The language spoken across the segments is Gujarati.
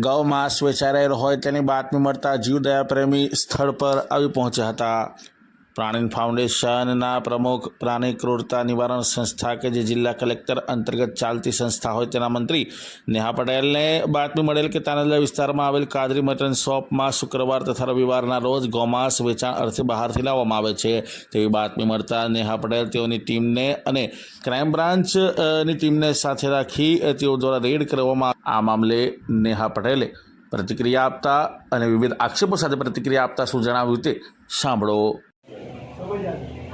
ગૌ માંસ વેચાઈ રહેલો હોય તેની બાતમી મળતા જીવદયા પ્રેમી સ્થળ પર આવી પહોંચ્યા હતા. પ્રાણી ફાઉન્ડેશનના પ્રમુખ પ્રાણી ક્રૂરતા નિવારણ સંસ્થા કે જે જિલ્લા કલેક્ટર અંતર્ગત ચાલતી સંસ્થા હોય તેના મંત્રી નેહા પટેલને બાતમી મળેલ કે તાનલા વિસ્તારમાં આવેલ કાદરી મટન શોપમાં શુક્રવાર તથા રવિવારના રોજ ગૌમાંસ વેચાણ અર્થે બહારથી લાવવામાં આવે છે. તેવી બાતમી મળતા નેહા પટેલ તેઓની ટીમને અને ક્રાઇમ બ્રાન્ચની ટીમને સાથે રાખી તેઓ દ્વારા રેડ કરવામાં આ મામલે નેહા પટેલે પ્રતિક્રિયા આપતા અને વિવિધ આક્ષેપો સાથે પ્રતિક્રિયા આપતા શું જણાવ્યું તે સાંભળો.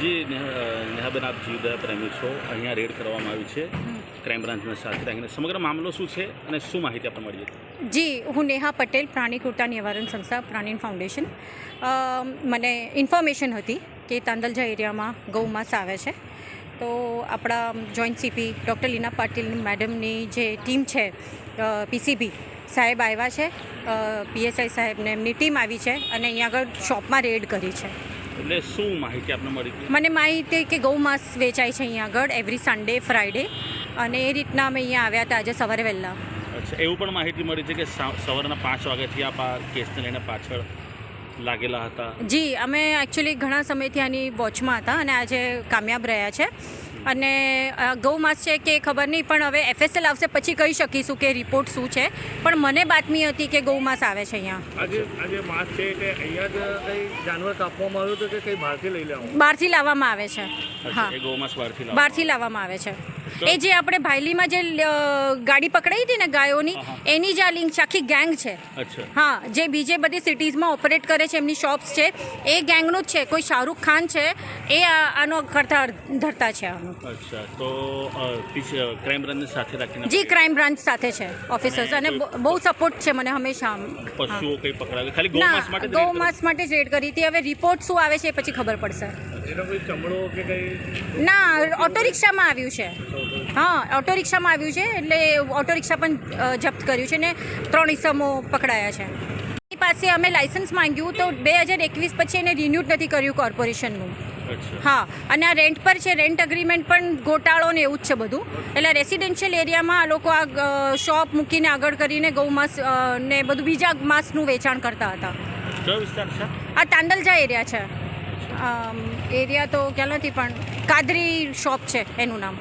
જી, નેહા- નેહાબેન, આપ જીવદયા પ્રેમી છો. અહીંયા રેડ કરવામાં આવી છે. ક્રાઇમ બ્રાન્ચના સાથે રાખીને સમગ્ર મામલો શું છે અને શું માહિતી આપણને મળી હતી? જી, હું નેહા પટેલ, પ્રાણી કૃતા નિવારણ સંસ્થા, પ્રાણીન ફાઉન્ડેશન. મને ઇન્ફોર્મેશન હતી કે તાંદલજા એરિયામાં ગૌ માસ આવે છે. તો આપણા joint CP doctor Leena Patil મેડમની જે ટીમ છે પીસીબી સાહેબ આવ્યા છે પીએસઆઈ સાહેબને એમની ટીમ આવી છે અને અહીંયા આગળ શોપમાં રેડ કરી છે. એટલે શું માહિતી આપને મળી મને માહિતી કે ગૌ માસ વેચાય છે અહીંયા આગળ એવરી સન્ડે ફ્રાઈડે અને એ રીતના અમે અહીંયા આવ્યા હતા આજે સવારે વહેલા. અચ્છા એવું પણ માહિતી મળી છે કે સવારના પાંચ વાગ્યાથી આ કેસને લઈને પાછળ લાગેલા હતા? જી અમે એકચ્યુઅલી ઘણા સમયથી આની વોચમાં હતા અને આજે કામયાબ રહ્યા છે. અને ગૌ માસ છે કે ખબર નહીં પણ હવે એફએસએલ આવશે પછી કહી શકીશું કે રિપોર્ટ શું છે. પણ મને બાતમી હતી કે ગૌમાંસ આવે છે અહીંયા. આજે આજે માસ છે કે અહીંયા જ કઈ જાનવર કાપવામાં આવ્યું હતું કે કઈ બહારથી લઈ લેવાનું બહારથી લાવવામાં આવે છે. હા. ગૌ માસ બહારથી બહારથી લાવવામાં આવે છે. એ જે આપણે ભાઈલીમાં જે ગાડી પકડાઈ હતી ને ગાયોની. એની જ આ લિંક છે આખી ગેંગ છે. હા જે બીજે બધી સિટીઝમાં ઓપરેટ કરે છે એમની શોપ્સ છે એ ગેંગનું જ છે કોઈ શાહરૂખ ખાન છે એ આનો કરતા ધરતા છે આનું. અચ્છા તો ક્રાઇમ બ્રાન્ચ સાથે રાખીને જી ક્રાઇમ બ્રાન્ચ સાથે છે ઓફિસર્સ અને બહુ- સપોર્ટ છે મને હંમેશા પશુઓ કંઈ પકડાવે? ખાલી ગૌમાંસ માટે જ રેડ કરી હતી. હવે રિપોર્ટ શું આવે છે પછી ખબર પડશે. ના ઓટો રિક્ષામાં આવ્યું છે. હા ઓટો રિક્ષામાં આવ્યું છે એટલે ઓટો રિક્ષા પણ જપ્ત કર્યું છે ને ત્રણ ઇસમો પકડાયા છે. એની પાસે અમે લાઇસન્સ માંગ્યું તો બે હજાર એકવીસ પછી એને રિન્યૂડ નથી કર્યું કોર્પોરેશનનું હા અને આ રેન્ટ પર છે રેન્ટ અગ્રીમેન્ટ પણ ગોટાળો ને એવું જ છે બધું. એટલે રેસિડેન્શિયલ એરિયામાં આ લોકો આ શોપ મૂકીને આગળ કરીને ગૌ માંસ ને બધું બીજા માંસનું વેચાણ કરતા હતા. આ તાંદલજા એરિયા છે. એરિયા તો ક્યાં નથી પણ કાદરી શોપ છે એનું નામ.